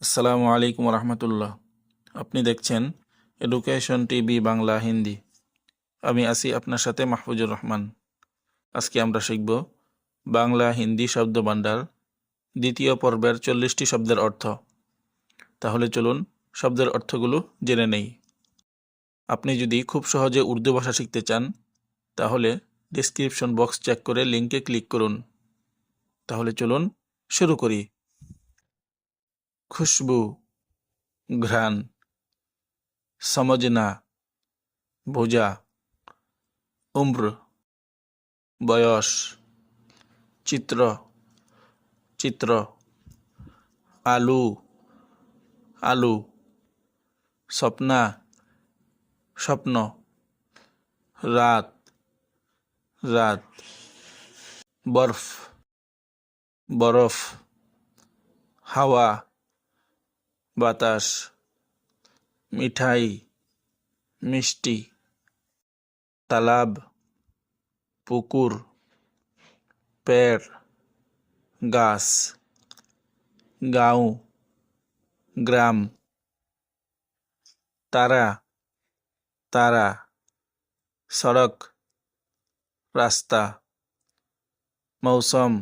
আসসালামু আলাইকুম রহমতুল্লাহ আপনি দেখছেন এডুকেশন টিভি বাংলা হিন্দি। আমি আছি আপনার সাথে মাহফুজুর রহমান। আজকে আমরা শিখব বাংলা হিন্দি শব্দ ভাণ্ডার দ্বিতীয় পর্বের চল্লিশটি শব্দের অর্থ। তাহলে চলুন শব্দের অর্থগুলো জেনে নেই। আপনি যদি খুব সহজে উর্দু ভাষা শিখতে চান, তাহলে ডিসক্রিপশন বক্স চেক করে লিঙ্কে ক্লিক করুন। তাহলে চলুন শুরু করি। খুশবু, ঘ্রাণ, সমজনা বোঝা উম্র, বয়স, চিত্র চিত্র, আলু আলু, স্বপ্না, স্বপ্ন, রাত রাত, বরফ বরফ, হাওয়া বাতাস, মিঠাই, মিষ্টি, তালাব, পুকুর, পেড়, গাছ, গাঁও, গ্রাম, তারা তারা, সড়ক, রাস্তা, মৌসম,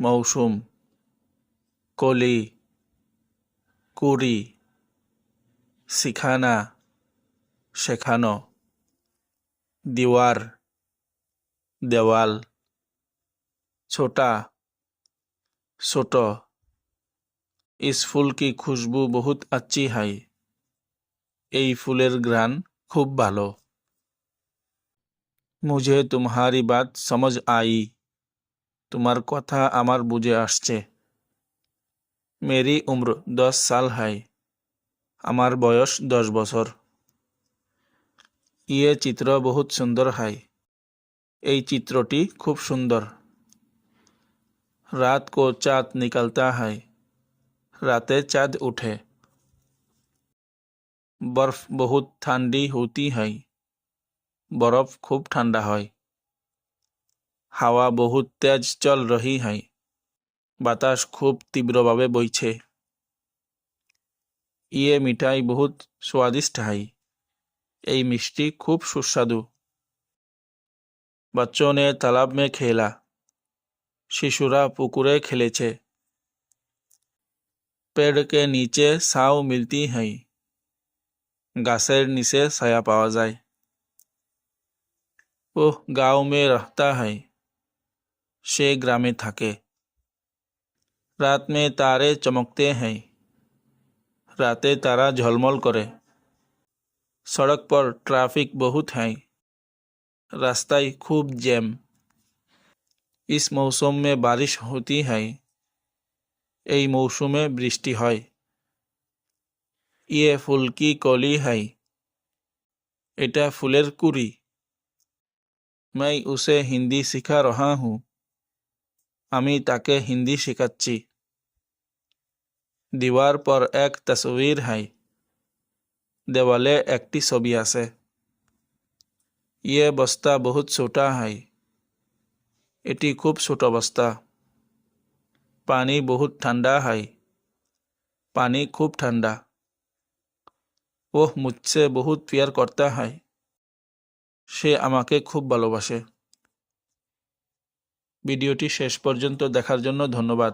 মৌসুম, কলি কুড়ি সিখানা শেখানো दीवार देवाल छोटा छोटो इस फूल की खुशबू बहुत अच्छी है এই ফুলের ঘ্রাণ খুব ভালো মুঝে তোমারি বাত সমঝ আই তোমার কথা আমার বুঝে আসছে মেরি উম্র দশ সাল হাই। আমার বয়স দশ বছর। ইয়ে চিত্র বহুত সুন্দর হাই। এই চিত্রটি খুব সুন্দর। রাত কো চাঁদ নিকালতা হাই। রাতে চাঁদ উঠে। বরফ বহুত ঠান্ডি হতি হয় বরফ খুব ঠান্ডা হয়। হাওয়া বহুত তেজ চল রহি হয় বাতাস খুব তীব্রভাবে বইছে। ইয়ে মিঠাই বহুত স্বাদিষ্ট হাই। এই মিষ্টি খুব সুস্বাদু। বাচ্চনে তালাব মে খেলা। শিশুরা পুকুরে খেলেছে। পেড় কে নিচে সাও মিলতি হাই। গাছের নিচে ছায়া পাওয়া যায়। ওহ, গাঁও মে রহতা হাই। সে গ্রামে থাকে। রাত মে তারে চমকতে हैं রাতে তারা ঝলমল করে সড়ক পর ট্রাফিক বহুত हैं রাস্তায় খুব জ্যাম ইস মৌসুম মে বারিশ হতি है এই মৌসুমে বৃষ্টি হয় ইয়ে ফুল কি কলি है এটা ফুলের কুড়ি मैं उसे हिंदी सिखा रहा हूँ আমি তাকে হিন্দি শেখাচ্ছি দিওয়ার পর এক তসবির হাই। দেওয়ালে একটি ছবি আছে। ইয়ে বস্তা বহুত ছোটা হাই। এটি খুব ছোট বস্তা। পানি বহুত ঠান্ডা হাই। পানি খুব ঠান্ডা ওহ, মুচ্ছে বহুত পেয়ার করতে হয় সে আমাকে খুব ভালোবাসে। ভিডিওটি শেষ পর্যন্ত দেখার জন্য ধন্যবাদ।